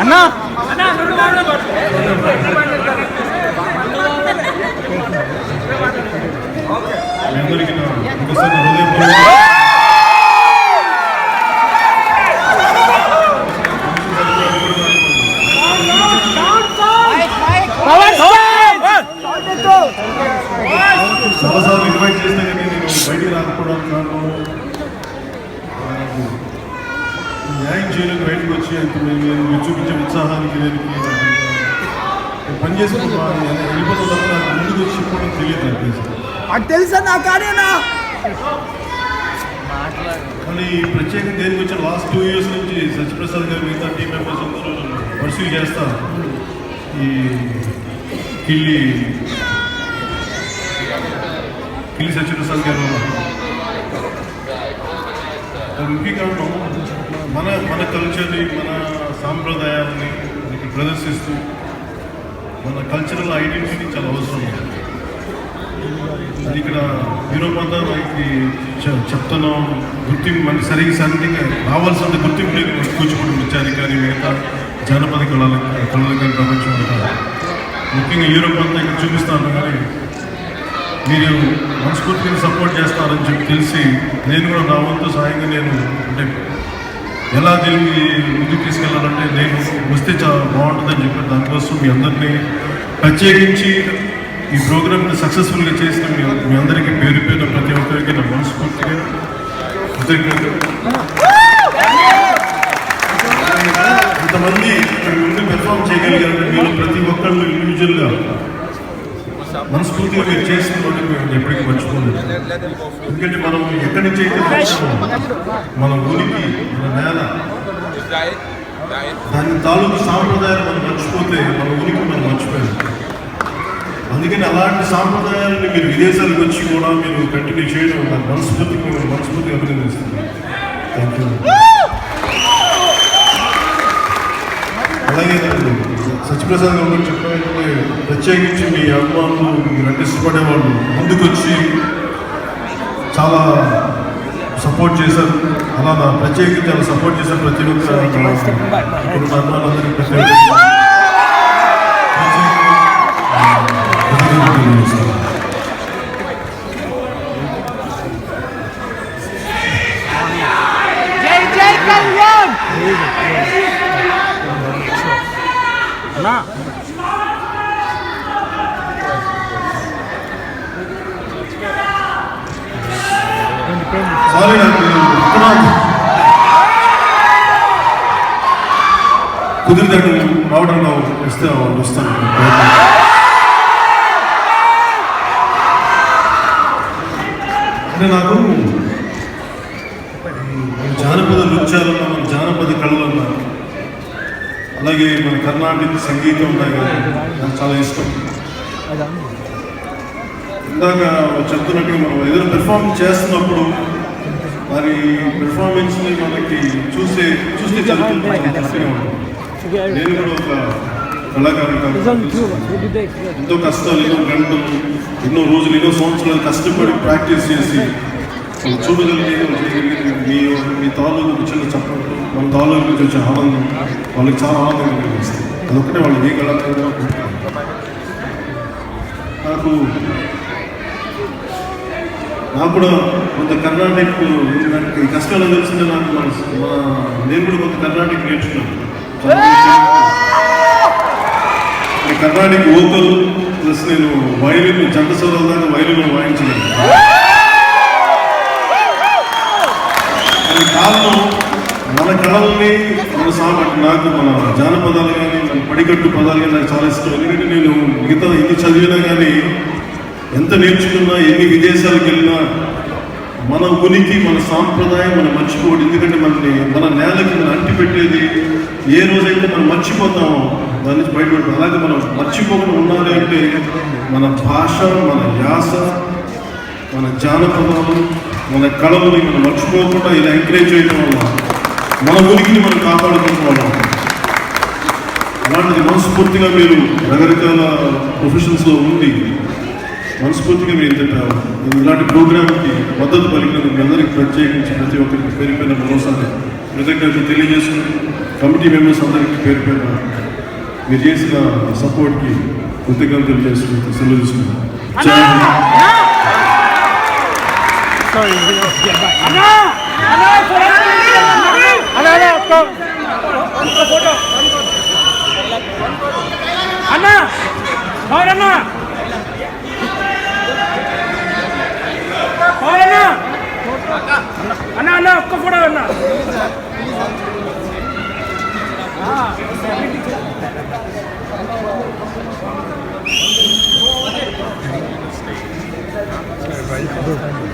అన్నా మీ అందరికీ నా ఒకసారి నా హృదయపూర్వక చాలాసార్లు ఇన్వైట్ చేస్తే కానీ నేను బయటికి రాకపోవడానికి కారణం నాకు న్యాయం చేయడానికి బయటకు వచ్చి అంత నేను మీరు చూపించే ఉత్సాహానికి నేను నేను పని చేసుకుంటున్నాను వెళ్ళిపోతున్న తప్ప నాకు ముందుకు వచ్చి చెప్పడం తెలియదు అనిపించింది అది తెలుసా నా కానీ కానీ ఈ ప్రత్యేకంగా దేనికి వచ్చిన లాస్ట్ టూ ఇయర్స్ నుంచి సత్యప్రసాద్ గారు మిగతా టీం మెంబర్స్ అందరూ పర్సూ చేస్తారు ఈ కిల్లి కిల్లి సత్యప్రసాద్ గారు. ముఖ్య కారణం మన మన కల్చర్ని మన సాంప్రదాయాలని మనకి ప్రదర్శిస్తూ మన కల్చరల్ ఐడెంటిటీ చాలా అవసరం. అది ఇక్కడ యూరోప్ అంతా మనకి చె- చెప్తున్నాం. గుర్తింపు మనకి సరిగ్గా సరిగ్గా రావాల్సిన గుర్తింపు లేదు మనకి కూచిపూడి నృత్యానికి కానీ మిగతా జానపద కళలకు కళలు కానీ ప్రపంచం ముఖ్యంగా యూరోప్ అంతా ఇక్కడ చూపిస్తాను కానీ మీరు మనస్ఫూర్తిని సపోర్ట్ చేస్తారని చెప్పి తెలిసి నేను కూడా నా వంతు సాయంగా నేను అంటే ఎలా దీనికి ముందుకు తీసుకెళ్ళాలంటే నేను వస్తే చాలా బాగుంటుందని చెప్పి దానికోసం మీ అందరినీ ప్రత్యేకించి ఈ ప్రోగ్రామ్ని సక్సెస్ఫుల్గా చేసిన మీ మీ అందరికీ పేరు పేరు ప్రతి ఒక్కరికి నా మనస్ఫూర్తిగా కృతజ్ఞతలు. ఇంతమంది ఇక్కడ ముందు పెర్ఫామ్ చేయగలిగారంటే మీరు ప్రతి ఒక్కళ్ళు ఇండివిజువల్గా మనస్ఫూర్తిగా మీరు చేసిన వాటిని మేము ఎప్పటికీ మర్చిపోలేదు ఎందుకంటే మనం ఎక్కడి నుంచి అయితే మన ఊరికి మన నేల. దాని తాలూకు సాంప్రదాయాలు మనం మర్చిపోతే మన ఉనికి మనం మర్చిపోయాం. అందుకని అలాంటి సాంప్రదాయాలని మీరు విదేశాలకు వచ్చి కూడా మీరు కంటిన్యూ చేయడం నాకు మనస్ఫూర్తికి మీరు మనస్ఫూర్తిగా అభినందిస్తున్నాను. థ్యాంక్ యూ అలాగే సత్యప్రసాద్ గారు చెప్పాలంటే ప్రత్యేకించి మీ అభిమానులు మీరు ఇష్టపడే వాళ్ళు ముందుకొచ్చి చాలా సపోర్ట్ చేశారు అలా నా ప్రత్యేకించి అలా సపోర్ట్ చేశారు ప్రతి ఒక్క నా- ఇక్కడ ఉన్న అభిమానులందరికీ ప్రత్యేకించి కృతజ్ఞతలు తెలియజేస్తున్నాను. జై జై కళ్యాణ్ అన్నా సారీ కుదిరితే రావడంలో వస్తే వస్తాను అంటే నాకు జానపద నృత్యాలు మన జానపద కళలన్నా అలాగే మన కర్ణాటక సంగీతం ఉన్నాయి కానీ నాకు చాలా ఇష్టం ఇందాక చెప్తున్నట్టుగా మనం ఏదైనా పెర్ఫార్మ్ చేస్తున్నప్పుడు మరి పెర్ఫార్మెన్స్ని మనకి చూసే చూస్తే చదువుతుంటే నేను కూడా ఒక కళాకారుడు ఎంతో కష్టాలు ఎన్నో గంటలు ఎన్నో రోజులు ఎన్నో సంవత్సరాలు కష్టపడి ప్రాక్టీస్ చేసి చూడగలిగేది మీ మీ తాలూకు చిన్న చెప్పడం మన తాలూకు నుంచి వచ్చే ఆనందం వాళ్ళకి చాలా ఆనందం కలిగిస్తుంది. అదొక్కటే వాళ్ళు ఏ కళాకారుడు నాకు నాకు కూడా కొంత కర్ణాటక నాకు ఈ కష్టాలు తెలిసిందే నాకు మన మన నేను కూడా కొంత కర్ణాటక నేర్చుకున్నాను. ఈ కర్ణాటక ఓకల్ ప్లస్ నేను వైలిన్ జంట సోదాల దాకా వైలిన్ వాయించలేదు. కారణం మన కళల్ని మన సామర్థ్యం నాకు మన జానపదాలు కానీ మన పడికట్టు పదాలు కానీ నాకు చాలా ఇష్టం. ఎందుకంటే నేను మిగతా ఇది చదివినా కానీ ఎంత నేర్చుకున్నా ఎన్ని విదేశాలకు వెళ్ళినా మన ఉనికి మన సాంప్రదాయం మనం మర్చిపోవడం ఎందుకంటే మనల్ని మన నేలకి మనం అంటి పెట్టేది ఏ రోజైతే మనం మర్చిపోతామో దాని నుంచి బయటపడతాం. అలాగే మనం మర్చిపోకుండా ఉండాలి అంటే మన భాష మన యాస మన జానపదాలు మన కళలని మనం మర్చిపోకుండా ఇలా ఎంకరేజ్ చేయడం వల్ల మన ఉనికిని మనం కాపాడుకుంటున్నాం అలాంటిది మనస్ఫూర్తిగా మీరు రకరకాల ప్రొఫెషన్స్లో ఉండి మనస్ఫూర్తిగా మీరు ఇంత ఇలాంటి ప్రోగ్రామ్కి మద్దతు పలికినందుకు మీ అందరికీ ప్రత్యేకించి ప్రతి ఒక్కరికి పేరు పేరు మరోసారి కృతజ్ఞతలు తెలియజేసుకుంటూ కమిటీ మెంబర్స్ అందరికీ పేరు పేరు మీరు చేసిన సపోర్ట్కి కృతజ్ఞతలు తెలియజేసుకుంటూ సెలవు హింద్. అన్నా అన్నా ఒక్క ఒక్క ఫోటో అన్నా పవరన్నా పవరన్నా అన్న అన్న ఒక్క ఫోటో అన్నా.